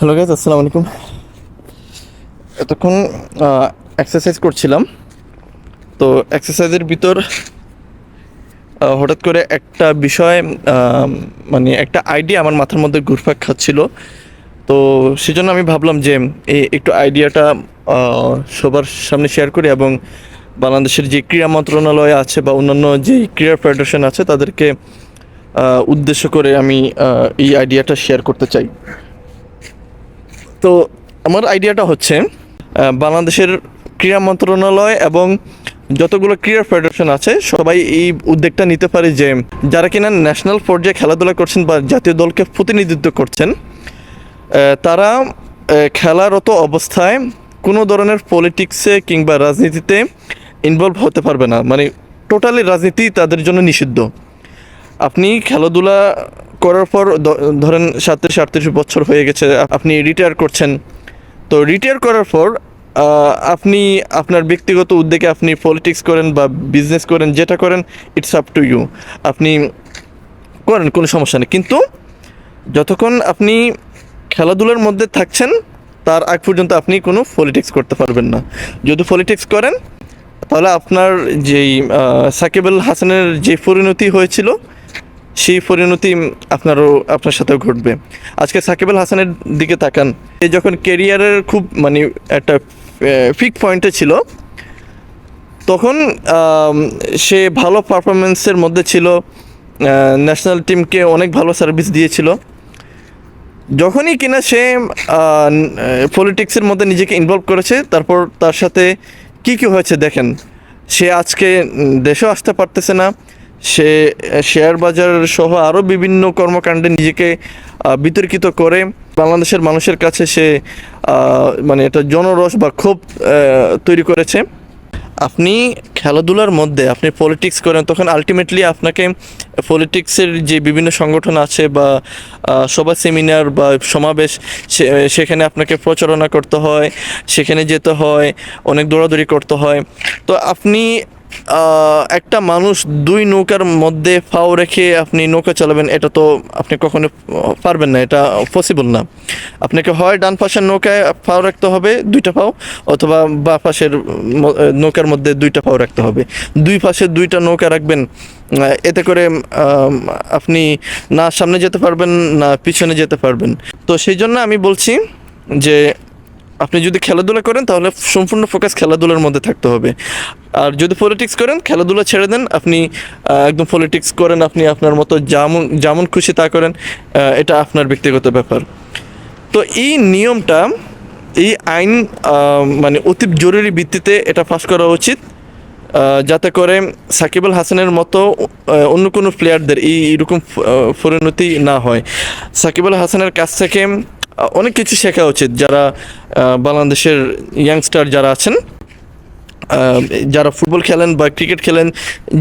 Hello guys আসসালামু আলাইকুম। এতক্ষণ এক্সারসাইজ করছিলাম। তো এক্সারসাইজের ভিতর হঠাৎ করে একটা বিষয় মানে একটা আইডিয়া আমার মাথার মধ্যে ঘুরপাক খাচ্ছিল। তো সেজন্য আমি ভাবলাম যে, এই একটু আইডিয়াটা সবার সামনে শেয়ার করি এবং বাংলাদেশের যে ক্রীড়া মন্ত্রণালয় আছে বা অন্যান্য যে ক্রীড়া ফেডারেশন আছে, তাদেরকে উদ্দেশ্য করে আমি এই আইডিয়াটা শেয়ার করতে চাই। তো আমার আইডিয়াটা হচ্ছে বাংলাদেশের ক্রীড়া মন্ত্রণালয় এবং যতগুলো ক্রীড়া ফেডারেশন আছে, সবাই এই উদ্যোগটা নিতে পারে যে যারা কিনা ন্যাশনাল পর্যায়ে খেলাধুলা করছেন বা জাতীয় দলকে প্রতিনিধিত্ব করছেন তারা খেলারত অবস্থায় কোনো ধরনের পলিটিক্সে কিংবা রাজনীতিতে ইনভলভ হতে পারবে না। মানে টোটালি রাজনীতি তাদের জন্য নিষিদ্ধ। আপনি খেলাধুলা করার পর ধরেন সাতত্রিশ, আটত্রিশ বছর হয়ে গেছে আপনি রিটায়ার করছেন। তো রিটায়ার করার পর আপনি আপনার ব্যক্তিগত উদ্যোগে আপনি পলিটিক্স করেন বা বিজনেস করেন, যেটা করেন ইটস আপ টু ইউ আপনি করেন, কোনো সমস্যা নেই। কিন্তু যতক্ষণ আপনি খেলাধুলার মধ্যে থাকছেন, তার আগ পর্যন্ত আপনি কোনো পলিটিক্স করতে পারবেন না। যদি পলিটিক্স করেন, তাহলে আপনার যেই সাকিব আল হাসানের যে পরিণতি হয়েছিল সেই পরিণতি আপনারও আপনার সাথেও ঘটবে। আজকে সাকিব আল হাসানের দিকে তাকান সে যখন কেরিয়ারের খুব মানে একটা ফিক পয়েন্টে ছিল, তখন সে ভালো পারফরমেন্সের মধ্যে ছিল ন্যাশনাল টিমকে অনেক ভালো সার্ভিস দিয়েছিল। যখনই কিনা সে পলিটিক্সের মধ্যে নিজেকে ইনভলভ করেছে, তারপর তার সাথে কি কি হয়েছে দেখেন, সে আজকে দেশেও আসতে পারতেছে না সে, শেয়ার বাজার সহ আরও বিভিন্ন কর্মকাণ্ডে নিজেকে বিতর্কিত করে বাংলাদেশের মানুষের কাছে সে মানে এটা জনরস বা ক্ষোভ তৈরি করেছে। আপনি খেলাধুলার মধ্যে আপনি পলিটিক্স করেন, তখন আলটিমেটলি আপনাকে পলিটিক্সের যে বিভিন্ন সংগঠন আছে বা সভা সেমিনার বা সমাবেশ সেখানে আপনাকে প্রচারণা করতে হয়, সেখানে যেতে হয়, অনেক দৌড়াদৌড়ি করতে হয়। তো আপনি একটা মানুষ দুই নৌকার মধ্যে ফাও রেখে আপনি নৌকা চালাবেন, এটা তো আপনি কখনো পারবেন না, এটা পসিবল না। আপনাকে হয় ডান পাশের নৌকায় ফাও রাখতে হবে, দুইটা পাও অথবা বা পাশের নৌকার মধ্যে দুইটা পাও রাখতে হবে। দুই পাশে দুইটা নৌকা রাখবেন এতে করে আপনি না সামনে যেতে পারবেন, না পিছনে যেতে পারবেন। তো সেই জন্য আমি বলছি যে আপনি যদি খেলাধুলা করেন, তাহলে সম্পূর্ণ ফোকাস খেলাধুলার মধ্যে থাকতে হবে। আর যদি পলিটিক্স করেন, খেলাধুলা ছেড়ে দেন, আপনি একদম পলিটিক্স করেন, আপনি আপনার মতো যেমন যেমন খুশি তা করেন এটা আপনার ব্যক্তিগত ব্যাপার। তো এই নিয়মটা, এই আইন মানে অতি জরুরি ভিত্তিতে এটা পাস করা উচিত যাতে করে সাকিব আল হাসানের মতো অন্য কোনো প্লেয়ারদের এই এরকম পরিণতি না হয়। সাকিব আল হাসানের কাছ থেকে অনেক কিছু শেখা উচিত যারা বাংলাদেশের ইয়াংস্টার যারা আছেন যারা ফুটবল খেলেন বা ক্রিকেট খেলেন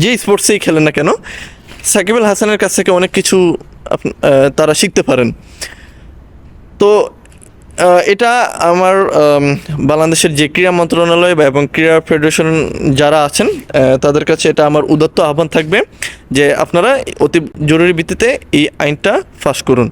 যে স্পোর্টসেই খেলেন না কেন, সাকিব আল হাসানের কাছ থেকে অনেক কিছু তারা শিখতে পারেন। তো এটা আমার বাংলাদেশের যে ক্রীড়া মন্ত্রণালয় বা এবং ক্রীড়া ফেডারেশন যারা আছেন তাদের কাছে এটা আমার উদত্ত আহ্বান থাকবে যে আপনারা অতি জরুরি ভিত্তিতে এই আইনটা ফাঁস করুন।